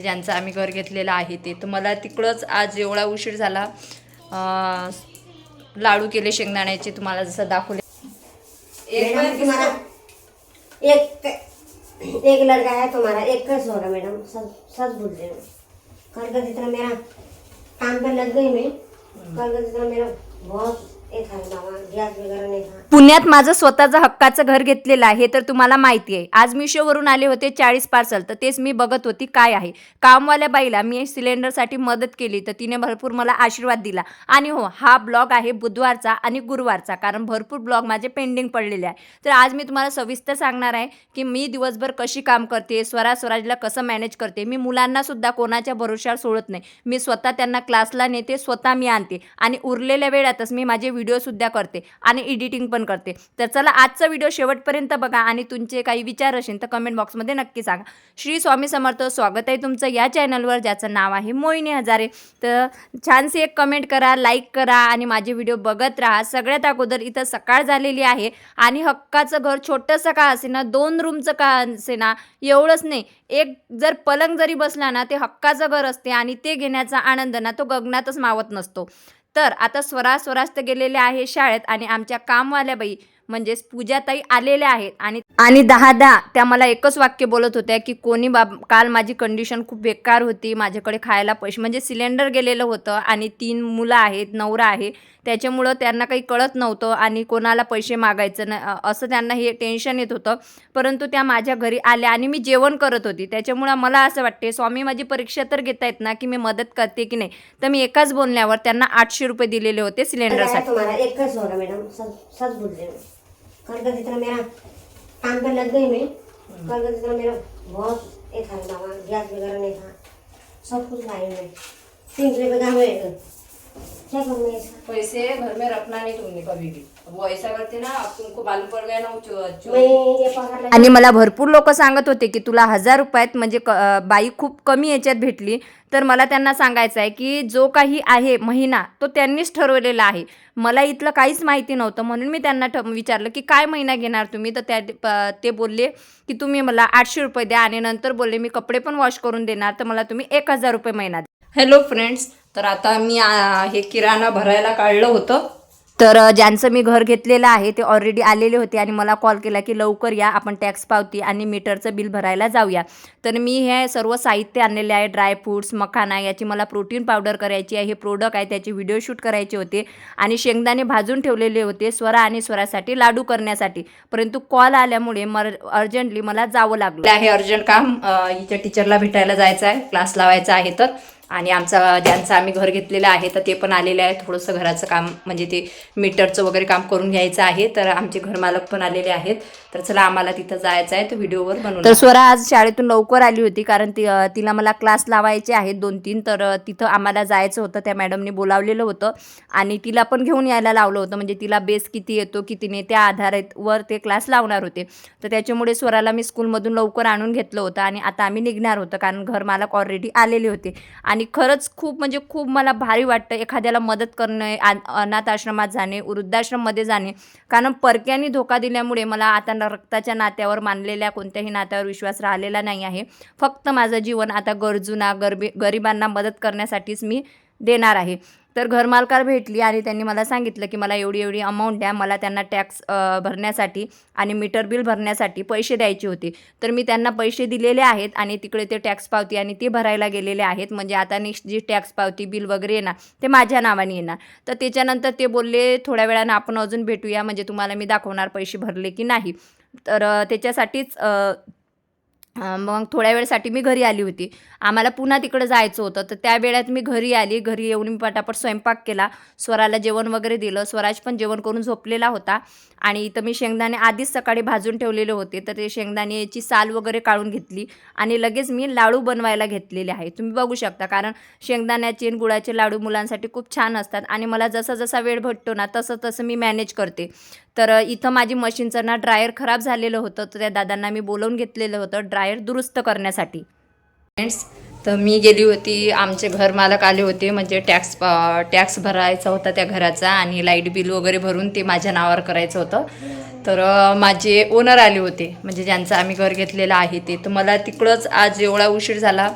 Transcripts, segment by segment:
ज्यांचं आम्ही घर घेतलेलं आहे ते. तर मला तिकडंच आज एवढा उशीर झाला. लाडू केले शेंगदाण्याचे तुम्हाला जसं दाखवले. एक मैडम पण तुम्हारा एक एक लड़का है तुम्हारा एक कैसे हो रहा मैडम सच सच बोल रही कल का जितना मेरा काम पे लग गई मैं. कल का जितना मेरा बहुत पुण्यात माझं स्वतःचं हक्काचं घर घेतलेलं आहे हे तर तुम्हाला माहिती आहे. आज मिशोवरून आले होते चाळीस पार्सल तर तेच मी बघत होती काय आहे. कामवाल्या बाईला मी सिलेंडरसाठी मदत केली तर तिने भरपूर मला आशीर्वाद दिला. आणि हो हा ब्लॉग आहे बुधवारचा आणि गुरुवारचा कारण भरपूर ब्लॉग माझे पेंडिंग पडलेले आहे. तर आज मी तुम्हाला सविस्तर सांगणार आहे की मी दिवसभर कशी काम करते स्वरा स्वराजला कसं मॅनेज करते मी मुलांनासुद्धा कोणाच्या भरोशावर सोडत नाही. मी स्वतः त्यांना क्लासला नेते स्वतः मी आणते. आणि उरलेल्या वेळातच मी माझे व्हिडिओसुद्धा करते आणि एडिटिंग पण करते. तर चला आजचा व्हिडिओ शेवटपर्यंत बघा आणि तुमचे काही विचार असेल तर कमेंट बॉक्समध्ये नक्की सांगा. श्री स्वामी समर्थ स्वागत आहे तुमचं या चॅनलवर ज्याचं नाव आहे मोहिनी हजारे. तर छानसे एक कमेंट करा लाईक करा आणि माझे व्हिडिओ बघत राहा. सगळ्यात अगोदर इथं सकाळ झालेली आहे आणि हक्काचं घर छोटंसं का असेना दोन रूमचं का असेना एवढंच नाही. एक जर पलंग जरी बसला ना ते हक्काचं घर असते आणि ते घेण्याचा आनंद ना तो गगनातच मावत नसतो. तर आता स्वरा स्वरास्त गेलेले आहे शाळेत आणि आमच्या कामवाल्या बाई म्हणजेच पूजाताई आलेल्या आहेत. आणि आणि दहा दहा त्या मला एकच वाक्य बोलत होत्या की कोणी बाब काल माझी कंडिशन खूप बेकार होती माझ्याकडे खायला पैसे म्हणजे सिलेंडर गेलेलं होतं आणि तीन मुलं आहेत नवरा आहे त्याच्यामुळं त्यांना काही कळत नव्हतं आणि कोणाला पैसे मागायचं अ- असं त्यांना हे टेन्शन येत होतं. परंतु त्या माझ्या घरी आल्या आणि मी जेवण करत होती. त्याच्यामुळं मला असं वाटते स्वामी माझी परीक्षा तर घेत आहेत ना की मी मदत करते की नाही? तर मी एकाच बोलण्यावर त्यांना आठशे रुपये दिलेले होते सिलेंडरसाठी तुम्हारा एक कैसे हो रहा मैडम सच सच बोल रही हूँ कल का जितना मेरा काम पे लग गई मैं. कल का जितना मेरा बहुत एक था बाबा गैस वगैरह नहीं था सब कुछ मैं तीन रुपये का हुए क्या इसका पैसे घर में रखना नहीं तुमने कभी भी वो ऐसा करते ना अब तुमको मालूम पड़ गया ना वो चो- मैं ये पगार लगा आणि मला भरपूर लोक सांगत होते की तुला हजार रुपयात म्हणजे क- अं, बाई खूप कमी याच्यात भेटली. तर मला त्यांना सांगायचं आहे की जो काही आहे महिना तो त्यांनीच ठरवलेला आहे. मला इथलं काहीच माहिती नव्हतं. म्हणून मी त्यांना ठ विचारलं की काय महिना घेणार तुम्ही? तर त्या प- ते बोलले की तुम्ही मला आठशे रुपये द्या आणि नंतर बोलले मी कपडे पण वॉश करून देणार तर मला तुम्ही एक हजार रुपये महिना द्या. हॅलो फ्रेंड्स तर आता मी हे किराणा भरायला काढलं होतं. तर ज्यांचं मी घर घेतलेलं आहे ते ऑलरेडी आलेले होते आणि मला कॉल केला की लवकर या आपण टॅक्स पावती आणि मीटरचं बिल भरायला जाऊया. तर मी हे सर्व साहित्य आणलेले आहे ड्रायफ्रूट्स मखाना याची मला प्रोटीन पावडर करायची आहे हे प्रोडक्ट आहे त्याचे व्हिडिओ शूट करायचे होते. आणि शेंगदाणे भाजून ठेवलेले होते स्वरा आणि स्वरासाठी लाडू करण्यासाठी. परंतु कॉल आल्यामुळे मर अर्जंटली मला जावं लागलं. आहे अर्जंट काम हिच्या टीचरला भेटायला जायचं आहे क्लास लावायचा आहे तर. आणि आमचा ज्यांचं आम्ही घर घेतलेलं आहे तर ते पण आलेले आहे थोडंसं घराचं काम म्हणजे ते मीटरचं वगैरे काम करून घ्यायचं आहे तर आमचे घरमालक पण आलेले आहेत. तर चला आम्हाला तिथं जायचं आहे. तर व्हिडिओवर बनवून तर स्वरा आज शाळेतून लवकर आली होती कारण ती तिला मला क्लास लावायचे आहेत दोन तीन तर तिथं आम्हाला जायचं होतं. त्या मॅडमने बोलावलेलं होतं आणि तिला पण घेऊन यायला लावलं होतं. म्हणजे तिला बेस किती येतो किती नाही त्या आधारावर ते क्लास लावणार होते. तर त्याच्यामुळे स्वराला मी स्कूलमधून लवकर आणून घेतलं होतं आणि आता आम्ही निघणार होतं कारण घरमालक ऑलरेडी आलेले होते. आणि आणि खरंच खूप म्हणजे खूप मला भारी वाटतं एखाद्याला मदत करणे आ- अनाथ आश्रमात जाणे वृद्धाश्रममध्ये जाणे. कारण परक्यांनी धोका दिल्यामुळे मला आता रक्ताच्या नात्यावर मानलेल्या कोणत्याही नात्यावर विश्वास राहिलेला नाही आहे. फक्त माझं जीवन आता गरजूंना गरबी गरिबांना मदत करण्यासाठीच मी देणार आहे. तर घरमालकार भेटली आणि त्यांनी मला सांगितलं की मला एवढी एवढी अमाऊंट द्या मला त्यांना टॅक्स भरण्यासाठी आणि मीटर बिल भरण्यासाठी पैसे द्यायचे होते. तर मी त्यांना पैसे दिलेले आहेत आणि तिकडे ते टॅक्स पावती आणि ते भरायला गेलेले आहेत. म्हणजे आता नेक्स्ट जी टॅक्स पावती बिल वगैरे येणार ते माझ्या नावाने येणार. तर त्याच्यानंतर ते बोलले थोड्या वेळानं आपण अजून भेटूया म्हणजे तुम्हाला मी दाखवणार पैसे भरले की नाही. तर त्याच्यासाठीच मग थोड्या वेळसाठी मी घरी आली होती. आम्हाला पुन्हा तिकडं जायचं होतं. तर त्या वेळात मी घरी आली. घरी येऊन मी पटापट स्वयंपाक केला. स्वराला जेवण वगैरे दिलं. स्वराज पण जेवण करून झोपलेला होता. आणि इथं मी शेंगदाणे आधीच सकाळी भाजून ठेवलेले होते. तर ते शेंगदाण्याची साल वगैरे काढून घेतली. आणि लगेच मी लाडू बनवायला घेतलेले आहे. तुम्ही बघू शकता. कारण शेंगदाण्याचे आणि गुळाचे लाडू मुलांसाठी खूप छान असतात. आणि मला जसा जसा वेळ भेटतो ना तसं तसं मी मॅनेज करते. तर इथं माझी मशीनचं ना ड्रायर खराब झालेलं होतं. तर त्या दादांना मी बोलवून घेतलेलं होतं. ड्रायर दुरुस्त करण्यासाठी. फ्रेंड्स तर मी गेली होती आमचे घर मालक आले होते म्हणजे टॅक्स टॅक्स भरायचा होता त्या घराचा आणि लाइट बिल वगैरे भरून ते माझ्या नावावर करायचं होतं. तर माझे ओनर आले होते म्हणजे ज्यांचं आम्ही घर घेतलेलं आहे ते. तर मला तिकडंच आज एवढा उशीर झाला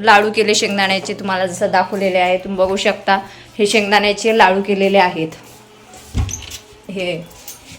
लाडू केले शेंगदाण्याचे तुम्हाला जसं दाखवलेले आहे तुम्ही बघू शकता हे शेंगदाण्याचे लाडू केलेले आहेत. हे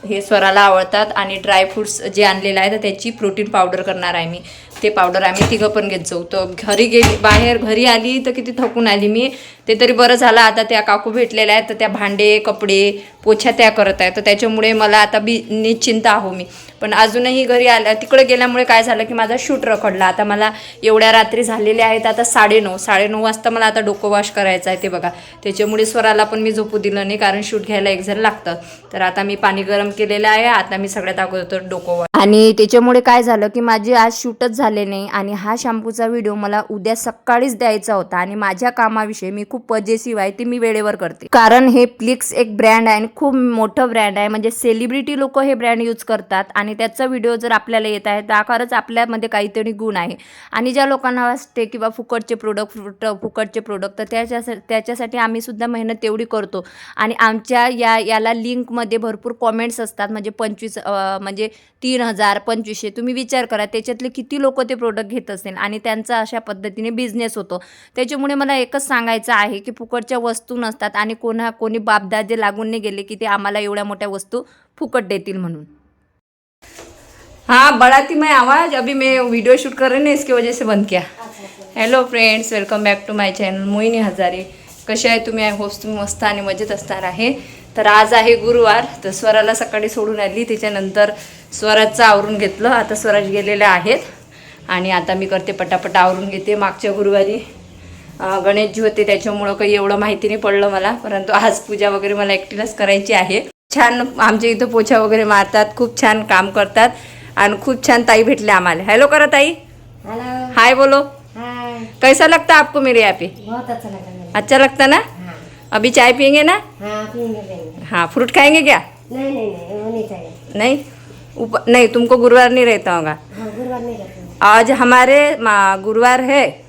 हे स्वराला आवडतात आणि ड्रायफ्रुट्स जे आणलेलं आहे तर त्याची प्रोटीन पावडर करणार आहे मी. ते पावडर आम्ही तिघं पण घेत जाऊ. तर घरी गेली बाहेर घरी आली तर किती थकून आली मी. ते तरी बरं झालं. आता त्या काकू भेटलेल्या आहेत तर त्या भांडे कपडे पोछा त्या करत आहेत. तर त्याच्यामुळे मला आता बी निश्चिंत आहो मी. पण अजूनही घरी आल्या तिकडे गेल्यामुळे काय झालं की माझा शूट रखडला. आता मला एवढ्या रात्री झालेल्या आहेत आता साडेनऊ साडेनऊ वाजता मला आता डोकं वॉश करायचं आहे ते बघा. त्याच्यामुळे स्वराला पण मी झोपू दिलं नाही कारण शूट घ्यायला एक जण लागतं. तर आता मी पाणी गरम केलेलं आहे आता मी सगळ्यात अगोदर डोकं वॉश आणि त्याच्यामुळे काय झालं की माझे आज शूटच झाले नाही. आणि हा शॅम्पूचा व्हिडिओ मला उद्या सकाळीच द्यायचा होता. आणि माझ्या कामाविषयी मी खूप खूप पजेसिव्ह आहे ते मी वेळेवर करते. कारण हे प्लिक्स एक ब्रँड आहे आणि खूप मोठं ब्रँड आहे. म्हणजे सेलिब्रिटी लोक हे ब्रँड यूज करतात आणि त्याचा व्हिडिओ जर आपल्याला येत आहे तर खरंच आपल्यामध्ये काहीतरी गुण आहे. आणि ज्या लोकांना वाटते किंवा फुकटचे प्रोडक्ट फुकटचे प्रोडक्ट तर त्याच्या त्याच्यासाठी आम्ही सुद्धा मेहनत तेवढी करतो. आणि आमच्या या याला लिंकमध्ये भरपूर कॉमेंट्स असतात. म्हणजे पंचवीस म्हणजे तीन हजार पंचवीसशे तुम्ही विचार करा त्याच्यातले किती लोक ते प्रोडक्ट घेत असेल आणि त्यांचा अशा पद्धतीने बिझनेस होतो. त्याच्यामुळे मला एकच सांगायचं आहे की फुकटच्या वस्तू नसतात आणि कोणा कोणी बापदादे लागून नाही गेले की ते आम्हाला एवढ्या मोठ्या वस्तू फुकट देतील म्हणून. हाँ बढ़ाती मैं आवाज़? अभी मैं वीडियो शूट कर रही ना इसकी वजह से बंद KIA. Hello friends welcome back to my channel Mohini Hazare. कसे आहे तुम्ही? आय होप्स तुम्ही मस्त आणि मजेत असणार आहे. तर आज आहे गुरुवार तर स्वराला सकाळी सोडून आली. त्याच्यानंतर स्वराजचं आवरून घेतलं. आता स्वराज गेलेले आहेत. आणि आता मी करते पटापट आवरून घेते मागच्या गुरुवारी. गणेशजी होते त्याच्यामुळं काही एवढं माहिती नाही पडलं मला. परंतु आज पूजा वगैरे मला एकटीलाच करायची आहे. छान आमच्या इथं पोछा वगैरे मारतात खूप छान काम करतात आणि खूप छान ताई भेटले आम्हाला. हॅलो करा ताई. हेलो हाय बोलो. हाय कैसा लगता आपको मेरे यहाँ पे? बहुत अच्छा लगता ना? हाँ। अभी चाय पियेंगे ना? हाँ हाँ फ्रूट खाएंगे क्या? नहीं नहीं नहीं वो नहीं चाहिए। नहीं? ऊपर नहीं तुमको गुरुवार नहीं रहता होगा। हाँ गुरुवार नहीं रहते। आज हमारे गुरुवार है।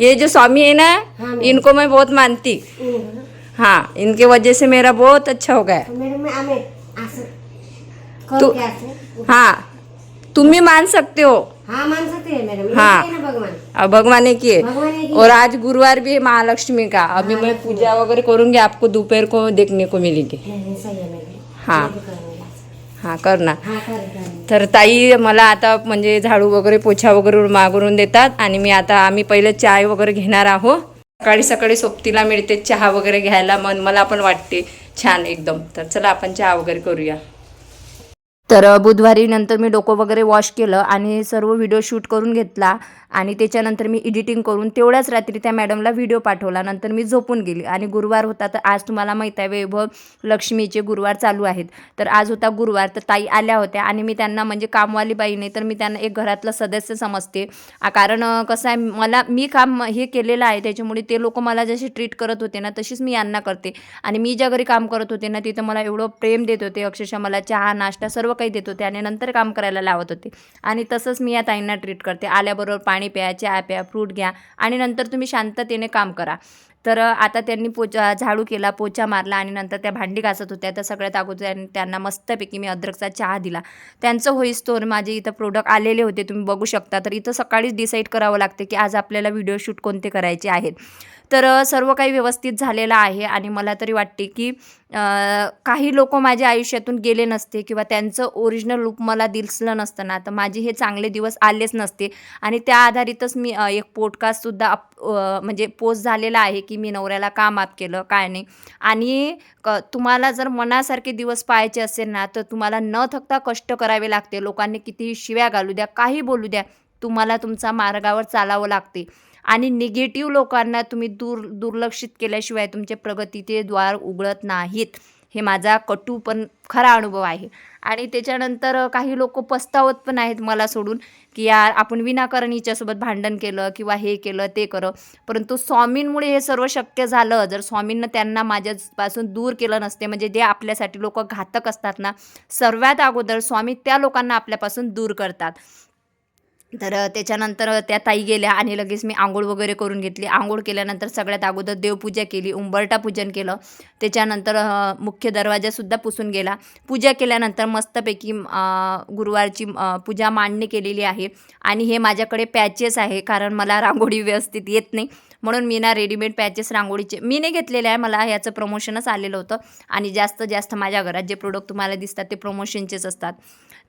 ये जो स्वामी है ना हाँ, इनको मैं बहुत मानती। हम्म, हाँ इनके वजह से मेरा बहुत अच्छा हो गया। तो तू- हाँ तुम भी मान सकते हो। हाँ मान सकते हैं मैडम हाँ। भगवान। भगवान ने किए और आज गुरुवार भी है महालक्ष्मी का। अभी मैं पूजा वगैरह करूँगी आपको दोपहर को देखने को मिलेगी। सही है मैडम हाँ। कर करूँगी तर ताई मला आता म्हणजे झाडू वगैरे पोछा वगैरे मागवून देतात आणि मी आता आम्ही पहिले चाय वगैरे घेणार आहो सकाळी सकाळी सोबतीला मिळते चहा वगैरे घ्यायला मन मला पण वाटते छान एकदम. तर चला आपण चहा वगैरे करूया. तर बुधवारी नंतर मी डोकं वगैरे वॉश केलं आणि सर्व व्हिडिओ शूट करून घेतला आणि त्याच्यानंतर मी एडिटिंग करून तेवढ्याच रात्री त्या मॅडमला व्हिडिओ पाठवला. नंतर मी झोपून गेली आणि गुरुवार होता. तर आज तुम्हाला माहीत आहे वैभव लक्ष्मीचे गुरुवार चालू आहेत. तर आज होता गुरुवार. तर ताई आल्या होत्या आणि मी त्यांना म्हणजे कामवाली बाई नाही तर मी त्यांना एक घरातलं सदस्य समजते. कारण कसं आहे मला मी काम हे केलेलं आहे. त्याच्यामुळे ते लोक मला जसे ट्रीट करत होते ना तशीच मी यांना करते. आणि मी ज्या घरी काम करत होते ना तिथं मला एवढं प्रेम देत होते. अक्षरशः मला चहा नाश्ता सर्व काही देत होते आणि नंतर काम करायला लावत होते. आणि तसंच मी या ताईंना ट्रीट करते. आल्याबरोबर पाणी प्या चहा प्या फ्रूट घ्या आणि नंतर तुम्ही शांततेने काम करा. तर आता त्यांनी पोचा झाडू केला पोचा मारला आणि नंतर त्या भांडी घासत होत्या. तर सगळ्यात अगोदर त्यांना मस्तपैकी मी अद्रकचा चहा दिला. त्यांचं होईस्तोवर माझे इथं प्रोडक्ट आलेले होते. तुम्ही बघू शकता. तर इथं सकाळीच डिसाईड करावं लागते की आज आपल्याला व्हिडिओ शूट कोणते करायचे आहेत. तर सर्व काही व्यवस्थित झालेलं आहे आणि मला तरी वाटते की काही लोक माझ्या आयुष्यातून गेले नसते किंवा त्यांचं ओरिजिनल लुक मला दिसलं नसतं ना तर माझे हे चांगले दिवस आलेच नसते. आणि त्या आधारितच मी एक पॉडकास्टसुद्धा अप म्हणजे पोस्ट झालेला आहे की मी नवऱ्याला का माफ केलं काय नाही. आणि क तुम्हाला जर मनासारखे दिवस पाहायचे असेल ना तर तुम्हाला न थकता कष्ट करावे लागते. लोकांनी कितीही शिव्या घालू द्या काही बोलू द्या तुम्हाला तुमचा मार्गावर चालावं लागते. आणि निगेटिव्ह लोकांना तुम्ही दूर दुर्लक्षित केल्याशिवाय तुमचे प्रगतीचे द्वार उघडत नाहीत. हे माझा कटू पण खरा अनुभव आहे. आणि त्याच्यानंतर काही लोक पस्तावत पण आहेत मला सोडून की यार आपण विनाकारण हिच्यासोबत भांडण केलं किंवा हे केलं ते करं. परंतु स्वामींमुळे हे सर्व शक्य झालं. जर स्वामींना त्यांना माझ्यापासून दूर केलं नसते म्हणजे जे आपल्यासाठी लोक घातक असतात ना सर्वात अगोदर स्वामी त्या लोकांना आपल्यापासून दूर करतात. तर त्याच्यानंतर त्या ताई गेल्या आणि लगेच मी आंघोळ वगैरे करून घेतली. आंघोळ केल्यानंतर सगळ्यात अगोदर देवपूजा केली उंबरटा पूजन केलं. त्याच्यानंतर मुख्य दरवाजासुद्धा पुसून गेला. पूजा केल्यानंतर मस्तपैकी गुरुवारची पूजा मांडणी केलेली आहे. आणि हे माझ्याकडे पॅचेस आहे कारण मला रांगोळी व्यवस्थित येत नाही. म्हणून मी ना रेडीमेड पॅचेस रांगोळीचे मी नाही घेतलेले आहे. मला ह्याचं प्रमोशनच आलेलं होतं. आणि जास्त जास्त माझ्या घरात जे प्रोडक्ट तुम्हाला दिसतात ते प्रमोशनचेच असतात.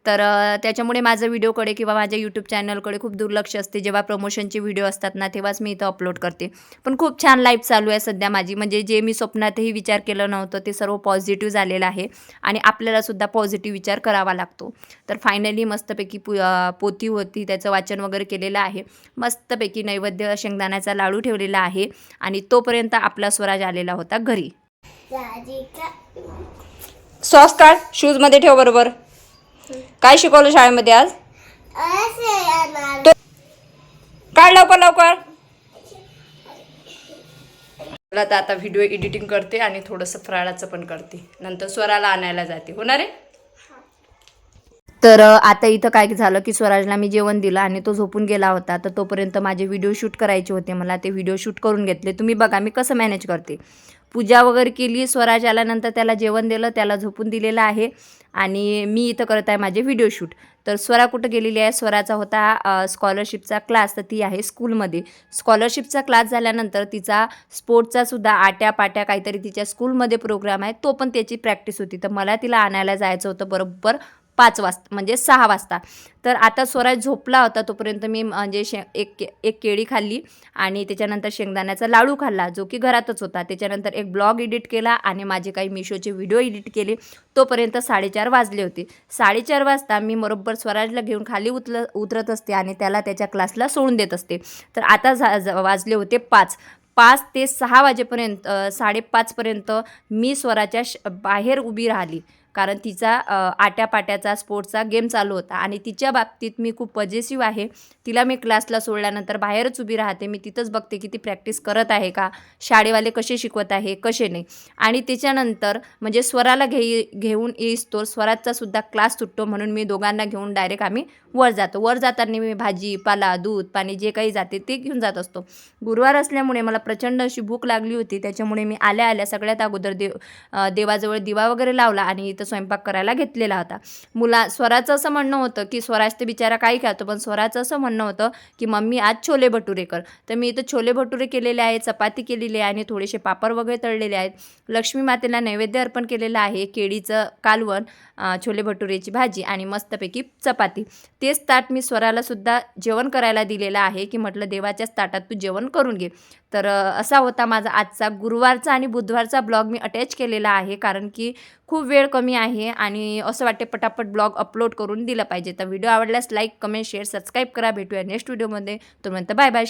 तर त्याच्यामुळे माझं व्हिडिओकडे किंवा माझ्या यूट्यूब चॅनल चॅनलकडे खूप दुर्लक्ष असते. जेव्हा प्रमोशनचे व्हिडिओ असतात ना तेव्हाच मी इथं अपलोड करते. पण खूप छान लाईफ चालू आहे सध्या माझी. म्हणजे जे मी स्वप्नातही विचार केलं नव्हतं ते सर्व पॉझिटिव्ह झालेलं आहे. आणि आपल्यालासुद्धा पॉझिटिव्ह विचार करावा लागतो. तर फायनली मस्तपैकी पु पोथी होती. त्याचं वाचन वगैरे केलेलं आहे. मस्तपैकी नैवेद्य शेंगदाण्याचा लाडू ठेवलेला आहे. आणि तोपर्यंत आपला स्वराज आलेला होता घरी. सॉस काढ. शूजमध्ये ठेव बरोबर. काय शिकवलं शाळेमध्ये आज? काढ लवकर लवकर. मला तर आता व्हिडिओ एडिटिंग करते आणि थोडंसं फराळाचं पण करते. नंतर स्वराला आणायला जाते. होणार आहे? तर आता इथं काय झालं की स्वराजला मी जेवण दिलं आणि तो झोपून गेला होता. तर तोपर्यंत माझे व्हिडिओ शूट करायचे होते मला. ते व्हिडिओ शूट करून घेतले. तुम्ही बघा मी कसं मॅनेज करते. पूजा वगैरे केली स्वराज आल्यानंतर त्याला जेवण दिलं त्याला झोपून दिलेलं आहे आणि मी इथं करत आहे माझे व्हिडिओ शूट. तर स्वरा कुठं गेलेली आहे? स्वराचा होता स्कॉलरशिपचा क्लास तर ती आहे स्कूलमध्ये स्कॉलरशिपचा क्लास झाल्यानंतर तिचा स्पोर्टचा सुद्धा आट्या पाट्या काहीतरी तिच्या स्कूलमध्ये प्रोग्राम आहे. तो पण त्याची प्रॅक्टिस होती. तर मला तिला आणायला जायचं होतं बरोबर पाच वाजता म्हणजे सहा वाजता. तर आता स्वराज झोपला होता तोपर्यंत मी म्हणजे शे एक के- एक केळी खाल्ली आणि त्याच्यानंतर शेंगदाण्याचा लाडू खाल्ला जो की घरातच होता. त्याच्यानंतर एक ब्लॉग एडिट केला आणि माझे काही मिशोचे व्हिडिओ एडिट केले. तोपर्यंत साडेचार वाजले होते. साडेचार वाजता मी बरोबर स्वराजला घेऊन खाली उतल उतरत असते आणि त्याला त्याच्या क्लासला सोडून देत असते. तर आता झा वाजले होते पाच. पाच ते सहा वाजेपर्यंत साडेपाचपर्यंत मी स्वराच्या श बाहेर उभी राहिली. कारण तिचा आट्यापाट्याचा स्पोर्ट्सचा गेम चालू होता आणि तिच्या बाबतीत मी खूप पजेसिव्ह आहे. तिला मी क्लासला सोडल्यानंतर बाहेरच उभी राहते. मी तिथंच बघते की ती प्रॅक्टिस करत आहे का? शाळेवाले कसे शिकवत आहे? कसे नाही? आणि त्याच्यानंतर म्हणजे स्वराला घे घेऊन येईस तो स्वराचा सुद्धा क्लास सुटतो म्हणून मी दोघांना घेऊन डायरेक्ट आम्ही वर जातो. वर जाताना मी भाजी पाला दूध पाणी जे काही जाते ते घेऊन जात असतो. गुरुवार असल्यामुळे मला प्रचंड अशी भूक लागली होती. त्याच्यामुळे मी आल्या आल्या सगळ्यात अगोदर देव देवाजवळ दिवा वगैरे लावला आणि इथं स्वयंपाक करायला घेतलेला होता. मुला स्वराचं असं म्हणणं होतं की स्वराज ते बिचारा काही खातो पण स्वराचं असं म्हणणं होतं की मम्मी आज छोले भटुरे कर. तर मी इथं छोले भटुरे केलेले आहेत चपाती केलेली आहे आणि थोडेसे पापड वगैरे तळलेले आहेत. लक्ष्मी मातेला नैवेद्य अर्पण केलेलं आहे केळीचं कालवण छोले भटुरेची भाजी आणि मस्तपैकी चपाती. तेच ताट मी स्वराला सुद्धा जेवण करायला दिलेलं आहे की म्हटलं देवाच्याच ताटात तू जेवण करून घे. तर असा होता माझा आजचा गुरुवारचा आणि बुधवारचा ब्लॉग मी अटॅच केलेला आहे कारण की खूप वेळ कमी आहे आणि असं वाटते पटापट ब्लॉग अपलोड करून दिलं पाहिजे. तर व्हिडिओ आवडल्यास लाईक कमेंट शेअर सबस्क्राईब करा. भेटूया नेक्स्ट व्हिडिओमध्ये तोपर्यंत बाय बाय